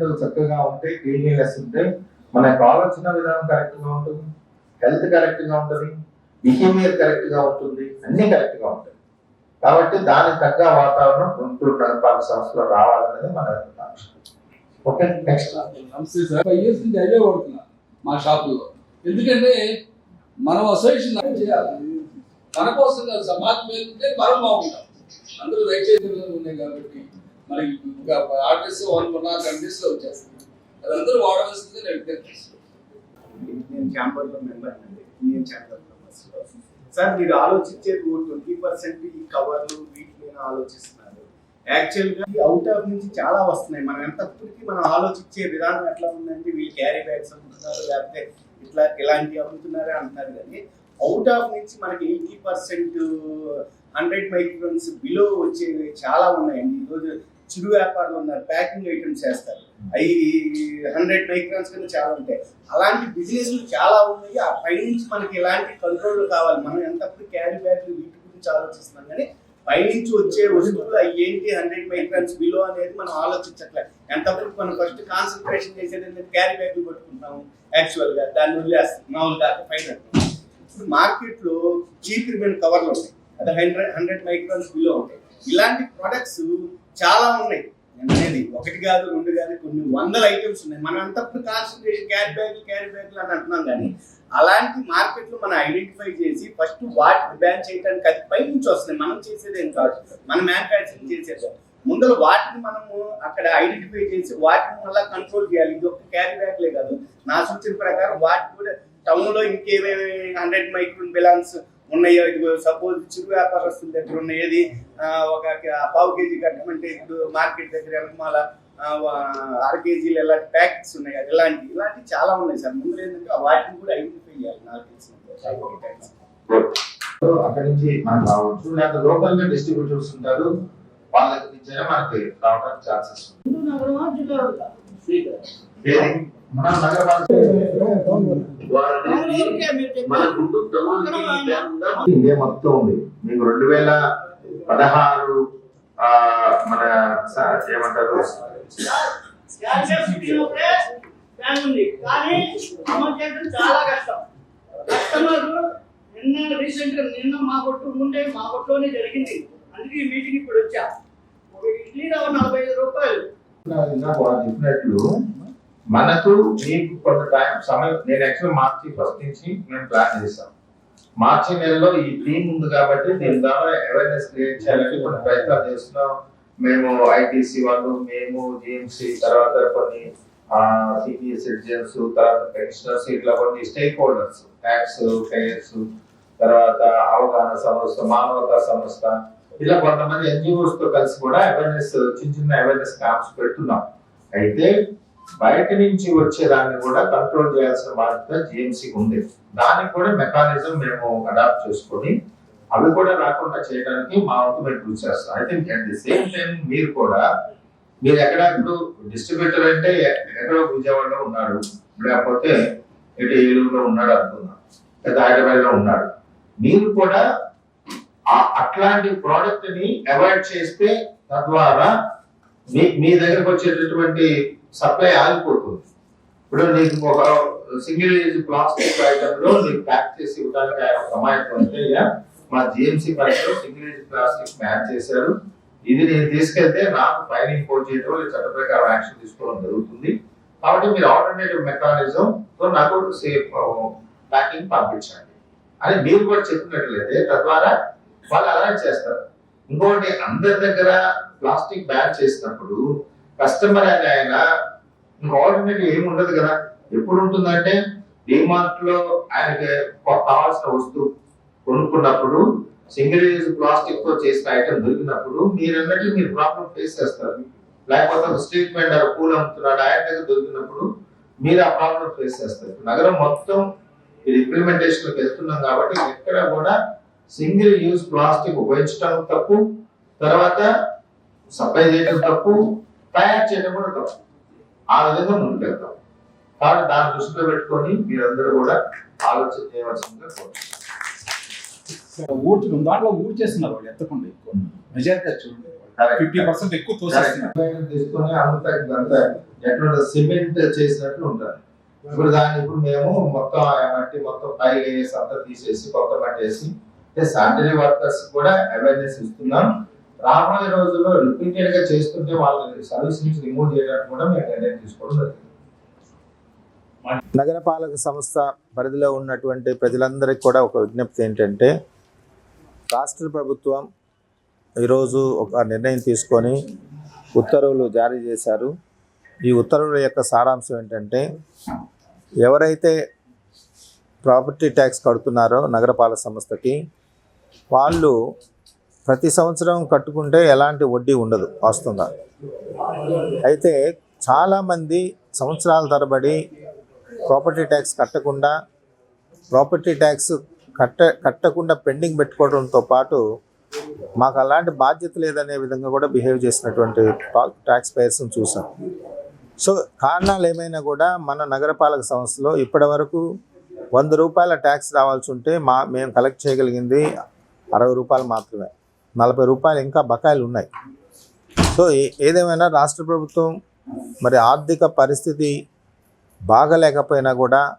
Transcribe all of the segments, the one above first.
Mind చక్కగా ఉంటే cleanliness ఉంటే మన ఆలోచన విధానం కరెక్ట్గా ఉంటుంది హెల్త్ కరెక్ట్గా ఉంటుంది బిహేవియర్ కరెక్ట్గా ఉంటుంది అన్ని కరెక్ట్గా ఉంటుంది కాబట్టి దానికి తగ్గ వాతావరణం గుంటూరు నగరపాలక సంస్థలో రావాలనేది మన ఓకే నెక్స్ట్ నమస్తే సార్. ఫైవ్ ఇయర్స్ నుంచి కొడుతున్నా మా షాపులో. ఎందుకంటే మనం అసోసియేషన్ చేయాలి. మన కోసం సమాజం ఏంటంటే మనం బాగుంటాం. అందరూ దయచేసి ఉన్నాయి కాబట్టి. మరి ఆర్డర్స్ వన్ వన్ ఆర్ కంట్రీస్లో వచ్చేస్తుంది అదందరూ వాడవలసింది నేను విజ్ఞప్తి నేను ఛాంబర్లో మెంబర్ అండి. ఇండియన్ ఛాంబర్లో. సార్ మీరు ఆలోచించేది ట్వంటీ పర్సెంట్ ఈ కవర్లు వీటి మీద ఆలోచిస్తున్నారు. యాక్చువల్గా ఈ అవుట్ ఆఫ్ నుంచి చాలా వస్తున్నాయి. మనం ఎంతప్పటికీ మనం ఆలోచించే విధానం ఎట్లా ఉందంటే వీళ్ళు క్యారీ బ్యాగ్స్ అమ్ముతున్నారు లేకపోతే ఇట్లా ఇలాంటివి అమ్ముతున్నారే అంటారు కానీ అవుట్ ఆఫ్ నుంచి మనకి eighty percent hundred microns below వచ్చేవి చాలా ఉన్నాయండి. ఈరోజు చిరు వ్యాపారులు ఉన్నారు ప్యాకింగ్ ఐటమ్స్ చేస్తారు. అవి హండ్రెడ్ మైక్రాన్స్ కింద చాలా ఉంటాయి. అలాంటి బిజినెస్లు చాలా ఉన్నాయి. ఆ పైనుంచి మనకి ఎలాంటి కంట్రోల్ కావాలి? మనం ఎంతప్పుడు క్యారీ బ్యాగ్లు వీటి గురించి ఆలోచిస్తున్నాం కానీ పైనుంచి వచ్చే వస్తువులు అవి ఏంటి? హండ్రెడ్ మైక్రాన్స్ బిలో అనేది మనం ఆలోచించట్లేదు. ఎంతప్పుడు మనం ఫస్ట్ కాన్సన్ట్రేషన్ చేసేది ఏంటంటే క్యారీ బ్యాగ్లు పట్టుకుంటాము యాక్చువల్గా దాన్ని వదిలేస్తాం మామూలు పైన ఇప్పుడు మార్కెట్లో చీప్ రిమైన్ కవర్లు ఉంటాయి. అది హండ్రెడ్ హండ్రెడ్ మైక్రాన్స్ బిలో ఉంటాయి. ఇలాంటి ప్రొడక్ట్స్ చాలా ఉన్నాయి. అనేది ఒకటి కాదు రెండు కాదు కొన్ని వందల ఐటమ్స్ ఉన్నాయి. మనం అంతప్పుడు కాన్సన్ట్రేషన్ క్యారీ బ్యాగ్లు క్యారీ బ్యాగ్లు అని అంటున్నాం కానీ అలాంటి మార్కెట్లో మనం ఐడెంటిఫై చేసి ఫస్ట్ వాటిని బ్యాన్ చేయడానికి అది పై నుంచి వస్తున్నాయి. మనం చేసేది ఏం కాదు. మనం మ్యానుఫ్యాక్చరింగ్ చేసేది ముందర వాటిని మనము అక్కడ ఐడెంటిఫై చేసి వాటిని మళ్ళీ కంట్రోల్ చేయాలి. ఇది ఒక క్యారీ బ్యాగ్లే కాదు. నా సూచన ప్రకారం వాటి కూడా టౌన్లో ఇంకేమేమి హండ్రెడ్ మైక్రోన్ బిలాన్స్ ఉన్నాయో ఇది సపోజ్ చిరు వ్యాపారస్తుల దగ్గర ఉన్న ఏది ఒక పావు కేజీ కట్టమంటే ఇప్పుడు మార్కెట్ దగ్గర వెనకమాల అర కేజీలు ఇలాంటి ప్యాకెట్స్ ఉన్నాయి కదా ఇలాంటి ఇలాంటి చాలా ఉన్నాయి సార్ ముందు ఏంటంటే వాటిని కూడా ఐడెంటిఫై చేయాలి నాకు తెలిసిన సో అక్కడి నుంచి మనం రావచ్చు లేదా లోకల్గా డిస్ట్రిబ్యూటర్స్ ఉంటారు వాళ్ళ మనకి రావడానికి ఛాన్సెస్ ఏది మన నగరపాలక ఇదే మొత్తం ఉంది. మీకు రెండు వేల పదహారు మన ఏమంటారు? ప్లాన్ ఉంది. కానీ అమలు చేయడం చాలా కష్టం. కస్టమర్ నిన్న రీసెంట్గా నిన్న మా కొట్టు ఉంటే మా కొట్టులోనే జరిగింది. అందుకే ఈ మీటింగ్ ఇప్పుడు వచ్చా. ఒక ఇడ్లీ రవ్వ నలభై ఐదు రూపాయలు. చెప్పినట్లు మనకు మీకు కొంత టైం సమయం నేను యాక్చువల్ మార్చి ఫస్ట్ నుంచి మేము ప్లాన్ చేసాం మార్చి నెలలో ఈ థీమ్ ఉంది కాబట్టి దీని ద్వారా అవేర్నెస్ క్రియేట్ చేయాలని కొన్ని ప్రయత్నాలు చేస్తున్నాం. మేము ఐటీసీ వాళ్ళు మేము జిఎంసీ తర్వాత కొన్ని సీనియర్ సిటిజన్స్ తర్వాత పెన్షనర్స్ ఇట్లా కొన్ని స్టేక్ హోల్డర్స్ ట్యాక్స్ ఫెయిర్స్ తర్వాత అవగాహన సంస్థ మానవతా సంస్థ ఇలా కొంతమంది ఎన్జిఓస్తో కలిసి కూడా అవేర్నెస్ చిన్న చిన్న అవేర్నెస్ క్యాంప్స్ పెడుతున్నాం. అయితే బయట నుంచి వచ్చేదాన్ని కూడా కంట్రోల్ చేయాల్సిన బాధ్యత జిఎంసీకి ఉంది. దానికి కూడా మెకానిజం మేము అడాప్ట్ చేసుకొని అవి కూడా రాకుండా చేయడానికి మా వంతు మేము కృషి చేస్తాం అయితే అట్ ది సేమ్ టైం మీరు కూడా మీరు ఎక్కడ ఇప్పుడు డిస్ట్రిబ్యూటర్ అంటే ఎక్కడో విజయవాడలో ఉన్నాడు. లేకపోతే ఇటు ఏలూరులో ఉన్నాడు అనుకున్నాం లేదా హైదరాబాద్లో ఉన్నాడు. మీరు కూడా అట్లాంటి ప్రోడక్ట్ని అవాయిడ్ చేస్తే తద్వారా మీ మీ దగ్గరకు వచ్చేటటువంటి సప్లై ఆగిపోతుంది. ఇప్పుడు నీకు ఒక సింగిల్ యూజ్ ప్లాస్టిక్ ఐటమ్లో నీకు ప్యాక్ చేసి ఇవ్వడానికి ఆయన ఒక అమాయకం అంటే మా జిఎంసీ పరిధిలో సింగిల్ యూజ్ ప్లాస్టిక్ బ్యాన్ చేశారు. ఇది నేను తీసుకెళ్తే నాకు ఫైన్ ఇంపోర్ట్ చేయడం లేదు చట్ట ప్రకారం యాక్షన్ తీసుకోవడం జరుగుతుంది. కాబట్టి మీరు ఆల్టర్నేటివ్ మెకానిజం తో నాకు సేఫ్ ప్యాకింగ్ పంపించండి. అని మీరు కూడా చెప్పినట్లయితే తద్వారా వాళ్ళు అలర్ట్ చేస్తారు. ఇంకోటి అందరి దగ్గర ప్లాస్టిక్ బ్యాన్ చేసినప్పుడు కస్టమర్ అనే ఆయన ఇంకా ఆల్టర్నేటివ్ ఏమి ఉండదు కదా ఎప్పుడు ఉంటుందంటే డిమార్ట్లో ఆయనకి కావాల్సిన వస్తువు కొనుక్కున్నప్పుడు సింగిల్ యూజ్ ప్లాస్టిక్తో చేసిన ఐటమ్ దొరికినప్పుడు మీరు అన్నట్లు మీరు ప్రాబ్లం ఫేస్ చేస్తారు? లేకపోతే ఒక స్ట్రీట్ వెండర్ పూలు అమ్ముతున్నాడు ఆయన దగ్గర దొరికినప్పుడు మీరు ఆ ప్రాబ్లం ఫేస్ చేస్తారు. నగరం మొత్తం ఇది ఇంప్లిమెంటేషన్ వెళ్తున్నాం కాబట్టి ఎక్కడ కూడా సింగిల్ యూజ్ ప్లాస్టిక్ ఉపయోగించడం తప్పు తర్వాత సప్లై చేయడం తప్పు తయారు చేయడం కూడా తప్పు. ఆ విధంగా ముందుకెళ్తాం కాబట్టి దాన్ని దృష్టిలో పెట్టుకొని మీరందరూ కూడా ఆలోచన చేయవలసిందిగా కోరుతున్నాను ఊడ్చడం దాంట్లో ఊడ్ చేస్తున్నారు వాళ్ళు ఎత్తకుండా ఎక్కువ. మెజారిటీ చూడండి. ఫిఫ్టీ పర్సెంట్ ఎక్కువ తోసేస్తున్నారు. తీసుకొని అంతా ఎట్లా సిమెంట్ చేసినట్లు ఉంటుంది ఇప్పుడు దాన్ని ఇప్పుడు మేము మొత్తం మట్టి మొత్తం పైగా వేసి అంతా తీసేసి కొత్త మట్టి వేసి శానిటరీ వర్కర్స్ కూడా అవేర్నెస్ ఇస్తున్నాం. రాబోయే రోజుల్లో రిపీటెడ్గా చేస్తుంటే వాళ్ళని సర్వీస్ నుంచి రిమూవ్ చేయడానికి కూడా మేము నిర్ణయం తీసుకోవడం జరుగుతుంది. నగరపాలక సంస్థ పరిధిలో ఉన్నటువంటి ప్రజలందరికీ కూడా ఒక విజ్ఞప్తి ఏంటంటే రాష్ట్ర ప్రభుత్వం ఈరోజు ఒక నిర్ణయం తీసుకొని ఉత్తర్వులు జారీ చేశారు. ఈ ఉత్తర్వుల యొక్క సారాంశం ఏంటంటే ఎవరైతే ప్రాపర్టీ ట్యాక్స్ కడుతున్నారో నగరపాలక సంస్థకి వాళ్ళు ప్రతి సంవత్సరం కట్టుకుంటే ఎలాంటి వడ్డీ ఉండదు వస్తుందా? అయితే చాలామంది సంవత్సరాల తరబడి ప్రాపర్టీ ట్యాక్స్ కట్టకుండా ప్రాపర్టీ ట్యాక్స్ కట్ట కట్టకుండా పెండింగ్ పెట్టుకోవడంతో పాటు మాకు అలాంటి బాధ్యత లేదనే విధంగా కూడా బిహేవ్ చేసినటువంటి ట్యాక్స్ పేయర్స్ని చూసాం. సో కారణాలు ఏమైనా కూడా మన నగరపాలక సంస్థలో ఇప్పటి వరకు వంద రూపాయల ట్యాక్స్ రావాల్సి ఉంటే మా మేము కలెక్ట్ చేయగలిగింది అరవై రూపాయలు మాత్రమే. నలభై రూపాయలు ఇంకా బకాయిలు ఉన్నాయి. సో ఏ- ఏదేమైనా రాష్ట్ర ప్రభుత్వం మరి ఆర్థిక పరిస్థితి బాగలేకపోయినా కూడా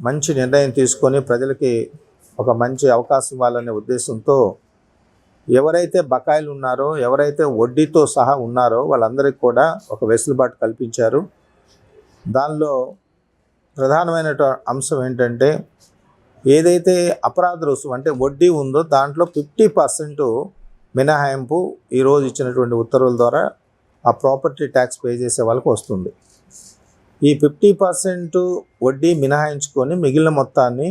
మంచి నిర్ణయం తీసుకొని ప్రజలకి ఒక మంచి అవకాశం ఇవ్వాలనే ఉద్దేశంతో ఎవరైతే బకాయిలు ఉన్నారో ఎవరైతే వడ్డీతో సహా ఉన్నారో వాళ్ళందరికీ కూడా ఒక వెసులుబాటు కల్పించారు. దానిలో ప్రధానమైన అంశం ఏంటంటే ఏదైతే అపరాధ రుసుము అంటే వడ్డీ ఉందో దాంట్లో ఫిఫ్టీ పర్సెంట్ మినహాయింపు ఈరోజు ఇచ్చినటువంటి ఉత్తర్వుల ద్వారా ఆ ప్రాపర్టీ ట్యాక్స్ పే చేసే వాళ్ళకి వస్తుంది. ఈ ఫిఫ్టీ పర్సెంట్ వడ్డీ మినహాయించుకొని మిగిలిన మొత్తాన్ని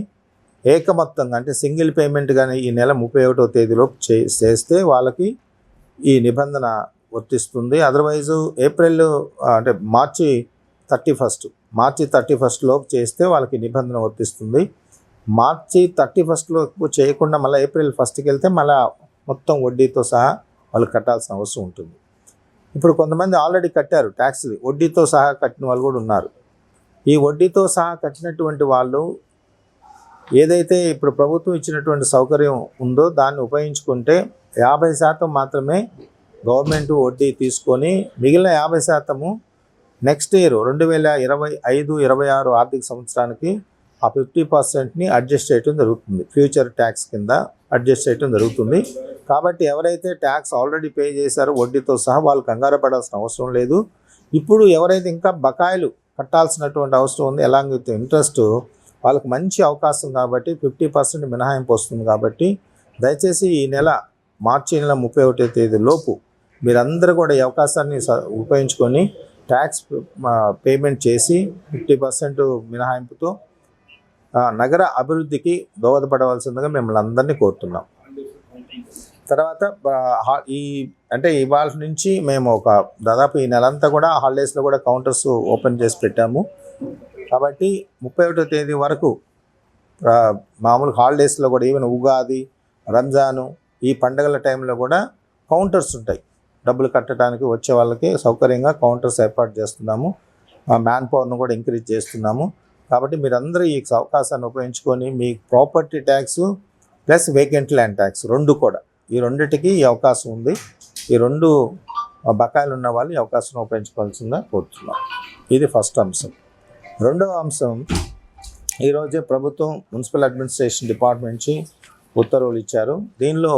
ఏకమొత్తంగా అంటే సింగిల్ పేమెంట్ కానీ ఈ నెల ముప్పై ఒకటో తేదీలో చే చేస్తే వాళ్ళకి ఈ నిబంధన వర్తిస్తుంది. అదర్వైజ్ ఏప్రిల్ అంటే March thirty first March thirty ఫస్ట్లోపు చేస్తే వాళ్ళకి నిబంధన వర్తిస్తుంది. మార్చి థర్టీ ఫస్ట్లోపు చేయకుండా మళ్ళీ ఏప్రిల్ ఫస్ట్కి వెళ్తే మళ్ళీ మొత్తం వడ్డీతో సహా వాళ్ళు కట్టాల్సిన అవసరం ఉంటుంది. ఇప్పుడు కొంతమంది ఆల్రెడీ కట్టారు ట్యాక్స్లు వడ్డీతో సహా కట్టిన వాళ్ళు కూడా ఉన్నారు. ఈ వడ్డీతో సహా కట్టినటువంటి వాళ్ళు ఏదైతే ఇప్పుడు ప్రభుత్వం ఇచ్చినటువంటి సౌకర్యం ఉందో దాన్ని ఉపయోగించుకుంటే యాభై శాతం మాత్రమే గవర్నమెంట్ వడ్డీ తీసుకొని మిగిలిన యాభై శాతము నెక్స్ట్ ఇయర్ రెండు వేల ఇరవై ఐదు ఇరవై ఆరు ఆర్థిక సంవత్సరానికి ఆ ఫిఫ్టీ పర్సెంట్ని అడ్జస్ట్ చేయడం జరుగుతుంది. ఫ్యూచర్ ట్యాక్స్ కింద అడ్జస్ట్ చేయడం జరుగుతుంది. కాబట్టి ఎవరైతే ట్యాక్స్ ఆల్రెడీ పే చేశారో వడ్డీతో సహా వాళ్ళు కంగారు పడాల్సిన అవసరం లేదు. ఇప్పుడు ఎవరైతే ఇంకా బకాయిలు కట్టాల్సినటువంటి అవసరం ఉంది ఎలాంగ్ విత్ ఇంట్రెస్ట్ వాళ్ళకి మంచి అవకాశం కాబట్టి ఫిఫ్టీ పర్సెంట్ మినహాయింపు వస్తుంది కాబట్టి దయచేసి ఈ నెల మార్చి నెల ముప్పై ఒకటో తేదీ లోపు మీరందరూ కూడా ఈ అవకాశాన్ని స- ఉపయోగించుకొని ట్యాక్స్ పేమెంట్ చేసి ఫిఫ్టీ పర్సెంట్ మినహాయింపుతో నగర అభివృద్ధికి దోహదపడవలసిందిగా మిమ్మల్ని అందరినీ కోరుతున్నాం. తర్వాత ఈ అంటే ఇవాళ నుంచి మేము ఒక దాదాపు ఈ నెలంతా కూడా హాలిడేస్లో కూడా కౌంటర్స్ ఓపెన్ చేసి పెట్టాము. కాబట్టి ముప్పై ఒకటో తేదీ వరకు మామూలు హాలిడేస్లో కూడా ఈవెన్ ఉగాది రంజాను ఈ పండగల టైంలో కూడా కౌంటర్స్ ఉంటాయి. డబ్బులు కట్టడానికి వచ్చే వాళ్ళకి సౌకర్యంగా కౌంటర్స్ ఏర్పాటు చేస్తున్నాము. మ్యాన్ పవర్ను కూడా ఇంక్రీజ్ చేస్తున్నాము. కాబట్టి మీరందరూ ఈ అవకాశాన్ని ఉపయోగించుకొని మీ property tax plus vacant land tax రెండు కూడా. ఈ రెండిటికి ఈ అవకాశం ఉంది. ఈ రెండు బకాయిలు ఉన్న వాళ్ళు ఈ అవకాశం ఉపయోగించుకోవాల్సిందిగా కోరుతున్నాం. ఇది ఫస్ట్ అంశం. రెండవ అంశం ఈరోజే ప్రభుత్వం మున్సిపల్ అడ్మినిస్ట్రేషన్ డిపార్ట్మెంట్ నుంచి ఉత్తర్వులు ఇచ్చారు. దీనిలో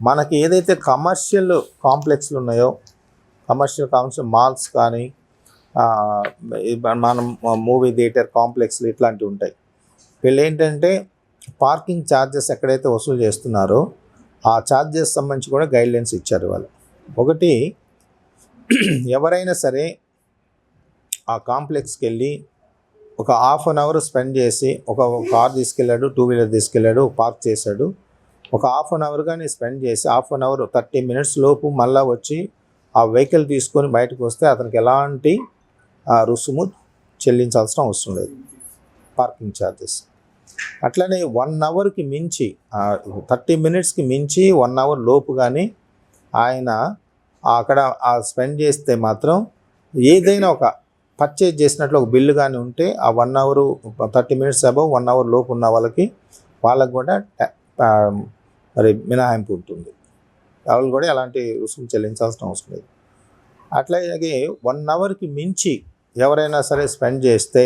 మనకి ఏదైతే కమర్షియల్ కాంప్లెక్స్లు ఉన్నాయో కమర్షియల్ కాంప్లెక్స్ మాల్స్ కానీ మనం మూవీ థియేటర్ కాంప్లెక్స్లు ఇట్లాంటివి ఉంటాయి. వీళ్ళు ఏంటంటే పార్కింగ్ ఛార్జెస్ ఎక్కడైతే వసూలు చేస్తున్నారో ఆ ఛార్జెస్ సంబంధించి కూడా గైడ్లైన్స్ ఇచ్చారు వాళ్ళు. ఒకటి ఎవరైనా సరే ఆ కాంప్లెక్స్కి వెళ్ళి ఒక హాఫ్ అన్ అవర్ స్పెండ్ చేసి ఒక కార్ తీసుకెళ్ళాడు టూ వీలర్ తీసుకెళ్ళాడు పార్క్ చేశాడు. ఒక హాఫ్ అన్ అవర్ కానీ స్పెండ్ చేసి half an hour thirty minutes లోపు మళ్ళీ వచ్చి ఆ వెహికల్ తీసుకొని బయటకు వస్తే అతనికి ఎలాంటి రుసుము చెల్లించాల్సిన అవసరం లేదు. పార్కింగ్ ఛార్జెస్ అట్లనే వన్ అవర్కి మించి థర్టీ మినిట్స్కి మించి వన్ అవర్ లోపు కానీ ఆయన అక్కడ ఆ స్పెండ్ చేస్తే మాత్రం ఏదైనా ఒక పర్చేజ్ చేసినట్లు ఒక బిల్లు కానీ ఉంటే ఆ one hour thirty minutes above one hour లోపు ఉన్న వాళ్ళకి వాళ్ళకి కూడా మరి మినహాయింపు ఉంటుంది. వాళ్ళు కూడా ఎలాంటి రుసుము చెల్లించాల్సిన అవసరం లేదు. అట్లాగే వన్ అవర్కి మించి ఎవరైనా సరే స్పెండ్ చేస్తే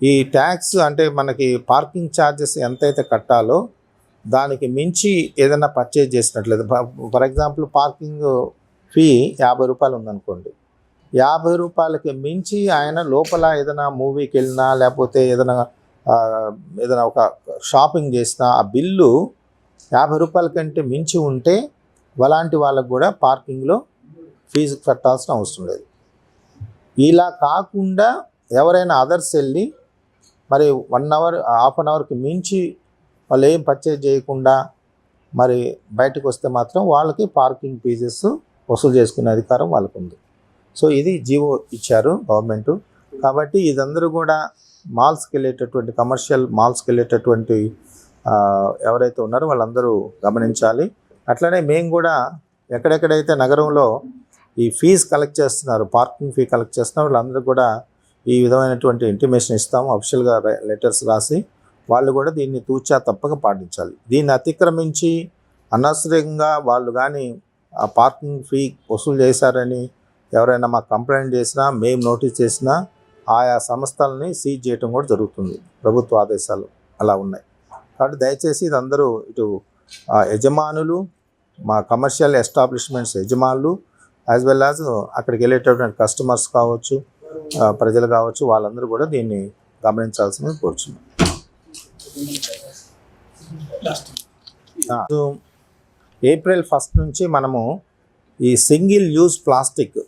ఈ ట్యాక్స్ అంటే మనకి పార్కింగ్ ఛార్జెస్ ఎంతైతే కట్టాలో దానికి మించి ఏదైనా పర్చేజ్ చేసినట్లేదు ఫర్ ఎగ్జాంపుల్ పార్కింగ్ ఫీ యాభై రూపాయలు ఉందనుకోండి. యాభై రూపాయలకి మించి ఆయన లోపల ఏదైనా మూవీకి వెళ్ళినా లేకపోతే ఏదైనా ఏదైనా ఒక షాపింగ్ చేసినా ఆ బిల్లు యాభై రూపాయల కంటే మించి ఉంటే అలాంటి వాళ్ళకు కూడా పార్కింగ్లో ఫీజు కట్టాల్సిన అవసరం లేదు. ఇలా కాకుండా ఎవరైనా అదర్స్ వెళ్ళి మరి వన్ అవర్ హాఫ్ అన్ అవర్కి మించి వాళ్ళు ఏం పర్చేజ్ చేయకుండా మరి బయటకు వస్తే మాత్రం వాళ్ళకి పార్కింగ్ ఫీజెస్ వసూలు చేసుకునే అధికారం వాళ్ళకు ఉంది సో ఇది జీవో ఇచ్చారు గవర్నమెంట్ కాబట్టి ఇదందరూ కూడా మాల్స్కి వెళ్ళేటటువంటి కమర్షియల్ మాల్స్కి వెళ్ళేటటువంటి ఎవరైతే ఉన్నారో వాళ్ళందరూ గమనించాలి. అట్లనే మేము కూడా ఎక్కడెక్కడైతే నగరంలో ఈ ఫీజు కలెక్ట్ చేస్తున్నారు పార్కింగ్ ఫీ కలెక్ట్ చేస్తున్నారు. వాళ్ళందరూ కూడా ఈ విధమైనటువంటి ఇంటిమేషన్ ఇస్తాము అఫిషియల్గా లెటర్స్ రాసి వాళ్ళు కూడా దీన్ని తూచా తప్పక పాటించాలి. దీన్ని అతిక్రమించి అనవసరంగా వాళ్ళు కానీ ఆ పార్కింగ్ ఫీ వసూలు చేశారని ఎవరైనా మాకు కంప్లైంట్ చేసినా మేము నోటీస్ చేసినా ఆయా సంస్థలని సీజ్ చేయటం కూడా జరుగుతుంది. ప్రభుత్వ ఆదేశాలు అలా ఉన్నాయి. కాబట్టి దయచేసి ఇది అందరూ ఇటు యజమానులు మా కమర్షియల్ ఎస్టాబ్లిష్మెంట్స్ యజమానులు యాజ్ వెల్ యాజ్ అక్కడికి వెళ్ళేటటువంటి కస్టమర్స్ కావచ్చు ప్రజలు కావచ్చు వాళ్ళందరూ కూడా దీన్ని గమనించాల్సింది కోరుచున్నాం. సో ఏప్రిల్ ఫస్ట్ నుంచి మనము ఈ సింగిల్ యూజ్ ప్లాస్టిక్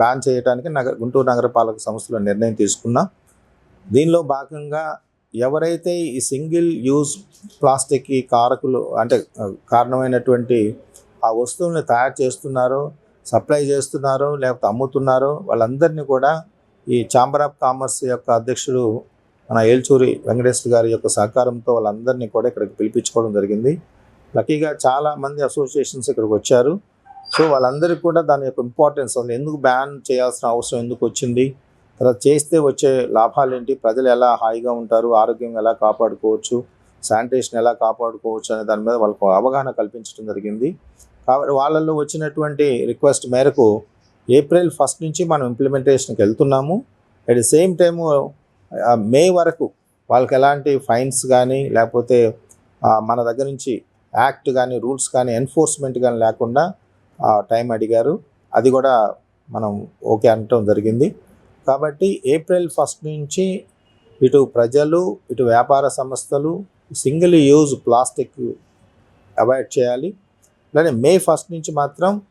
బ్యాన్ చేయడానికి నగర గుంటూరు నగరపాలక సంస్థలో నిర్ణయం తీసుకున్నాం. దీనిలో భాగంగా ఎవరైతే ఈ సింగిల్ యూజ్ ప్లాస్టిక్కి కారకులు అంటే కారణమైనటువంటి ఆ వస్తువుల్ని తయారు చేస్తున్నారో సప్లై చేస్తున్నారో లేకపోతే అమ్ముతున్నారో. వాళ్ళందరినీ కూడా ఈ ఛాంబర్ ఆఫ్ కామర్స్ యొక్క అధ్యక్షుడు మన ఏల్చూరి వెంకటేశ్వర గారి యొక్క సహకారంతో వాళ్ళందరినీ కూడా ఇక్కడికి పిలిపించుకోవడం జరిగింది. లక్కీగా చాలా మంది అసోసియేషన్స్ ఇక్కడికి వచ్చారు. సో వాళ్ళందరికీ కూడా దాని యొక్క ఇంపార్టెన్స్ అసలు ఎందుకు బ్యాన్ చేయాల్సిన అవసరం ఎందుకు వచ్చింది? తర్వాత చేస్తే వచ్చే లాభాలు ఏంటి ప్రజలు ఎలా హాయిగా ఉంటారు? ఆరోగ్యం ఎలా కాపాడుకోవచ్చు? శానిటేషన్ ఎలా కాపాడుకోవచ్చు? అనే దాని మీద వాళ్ళకు అవగాహన కల్పించడం జరిగింది. కాబట్టి వాళ్ళల్లో వచ్చినటువంటి రిక్వెస్ట్ మేరకు ఏప్రిల్ ఫస్ట్ నుంచి మనం ఇంప్లిమెంటేషన్కి వెళ్తున్నాము. At the same time May వరకు వాళ్ళకి ఎలాంటి ఫైన్స్ కానీ లేకపోతే మన దగ్గర నుంచి యాక్ట్ కానీ రూల్స్ కానీ ఎన్ఫోర్స్మెంట్ కానీ లేకుండా టైం అడిగారు. అది కూడా మనం ఓకే అనటం జరిగింది. కాబట్టి ఏప్రిల్ ఫస్ట్ నుంచి ఇటు ప్రజలు ఇటు వ్యాపార సంస్థలు సింగిల్ యూజ్ ప్లాస్టిక్ అవాయిడ్ చేయాలి. అలానే మే ఫస్ట్ నుంచి మాత్రం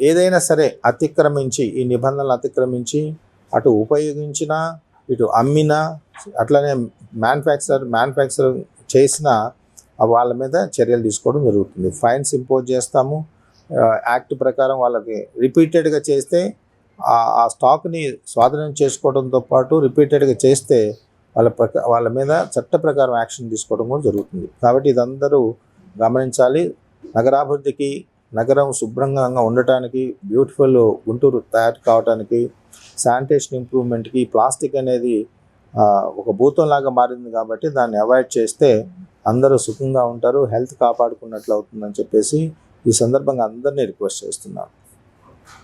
ఏదైనా సరే అతిక్రమించి ఈ నిబంధనలు అతిక్రమించి అటు ఉపయోగించిన ఇటు అమ్మినా అట్లనే మ్యానుఫ్యాక్చర్ మ్యానుఫ్యాక్చర్ చేసిన వాళ్ళ మీద చర్యలు తీసుకోవడం జరుగుతుంది. ఫైన్స్ ఇంపోజ్ చేస్తాము. యాక్ట్ ప్రకారం వాళ్ళకి రిపీటెడ్గా చేస్తే ఆ- ఆ స్టాక్ని స్వాధీనం చేసుకోవడంతో పాటు రిపీటెడ్గా చేస్తే వాళ్ళ ప్రక వాళ్ళ మీద చట్ట ప్రకారం యాక్షన్ తీసుకోవడం కూడా జరుగుతుంది. కాబట్టి ఇదందరూ గమనించాలి. నగరాభివృద్ధికి నగరం శుభ్రంగా ఉండటానికి బ్యూటిఫుల్ గుంటూరు తయారు కావడానికి శానిటేషన్ ఇంప్రూవ్మెంట్కి ప్లాస్టిక్ అనేది ఒక భూతంలాగా మారింది కాబట్టి దాన్ని అవాయిడ్ చేస్తే అందరూ సుఖంగా ఉంటారు హెల్త్ కాపాడుకున్నట్లు అవుతుందని చెప్పేసి ఈ సందర్భంగా అందరినీ రిక్వెస్ట్ చేస్తున్నాను.